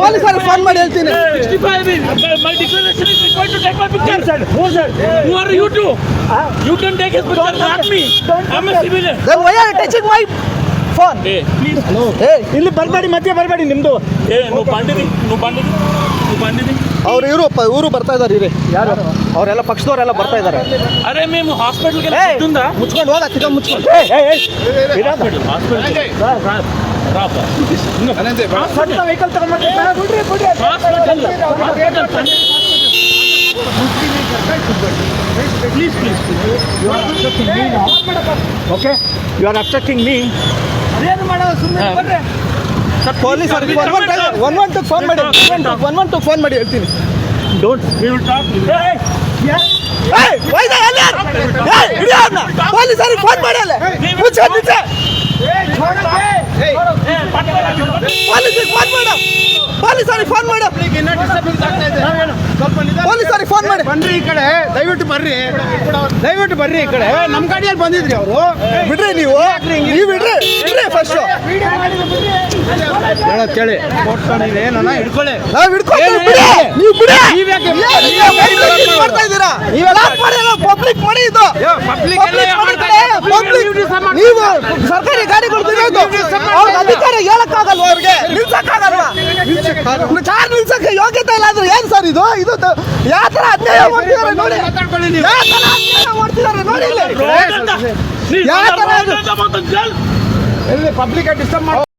ಪೊಲೀಸರು ಫೋನ್ ಮಾಡಿ ಹೇಳ್ತೀನಿ. ಟಚಿಂಗ್ ಮೈ ಫೋನ್ ಇಲ್ಲಿ ಬರಬೇಡಿ ಮತ್ತೆ ಬರಬೇಡಿ ನಿಮ್ದು. ಏ ನೀವು ಬಂದಿರಿ ನೋ ಬಂದಿದ್ದೀನಿ ಅವ್ರು ಇವರು ಇವರು ಬರ್ತಾ ಇದಾರೆ ಇರಿ ಯಾರು ಅವರೆಲ್ಲ ಪಕ್ಷದವರೆಲ್ಲ ಬರ್ತಾ ಇದಾರೆ ಅರೆ ಮೇಮ್ ಹಾಸ್ಪಿಟಲ್ಗೆ ಮುಚ್ಕೊಂಡು ಹೋಗ ತಿಕ್ಕ ಮುಚ್ಕೊಂಡು vehicle please please you are obstructing me okay you are obstructing me ಅದೇನು ಮಾಡೋದು ಸುಮ್ಮನೆ ಬರ್ರಿ police one one one one two phone ಮಾಡಿ ಒನ್ ಒನ್ ಟು ಫೋನ್ ಮಾಡಿ ಹೇಳ್ತೀನಿ. ಡೋಂಟ್. ಪೊಲೀಸರಿಗೆ ಫೋನ್ ಮಾಡಿ ಅಲ್ಲೇ. ಮುಚ್ಕೊಂಡು ನಿಂತೆ. ಪೊಲೀಸರಿಗೆ ಫೋನ್ ಮಾಡು. ಪೊಲೀಸರಿಗೆ ಫೋನ್ ಮಾಡು. ಪೊಲೀಸರಿಗೆ ಫೋನ್ ಮಾಡಿ. ಬನ್ರಿ ಈ ಕಡೆ. ದಯವಿಟ್ಟು ಬರ್ರಿ. ದಯವಿಟ್ಟು ಬರ್ರಿ ಈ ಕಡೆ. ನಮ್ಮ ಗಾಡಿಯಲ್ಲಿ ಬಂದಿದ್ರಿ ಅವರು. ಬಿಡ್ರಿ ನೀವು. ನೀವು ಬಿಡ್ರಿ. ಬಿಡ್ರಿ ಫಸ್ಟ್ ನೀವು ಪಬ್ಲಿಕ್ ಇದು. ಪಬ್ಲಿಕ್ ಸರ್ಕಾರಿ ಗಾಡಿಗಳು ಅವ್ರ ಅಧಿಕಾರ ಹೇಳಕ್ಕಾಗಲ್ವ ಅವ್ರಿಗೆ? ನಿಲ್ಸಕ್ಕಾಗಲ್ವಾ? ಕಾರ್ ನಿಲ್ಸಕ್ಕೆ ಯೋಗ್ಯತೆ ಇಲ್ಲ ಅಂದ್ರೆ ಏನ್ ಸರ್ ಇದು? ಇದು ಯಾವ ತರ ಅನ್ಯಾಯ ನೋಡಿ. ಯಾವ ಮಾಡ್ತಿದಾರೆ ನೋಡಿ ಯಾವ ತರ ಎಲ್ಲಿ ಪಬ್ಲಿಕ್ ಡಿಸ್ಟರ್ಬ್ ಮಾಡಿ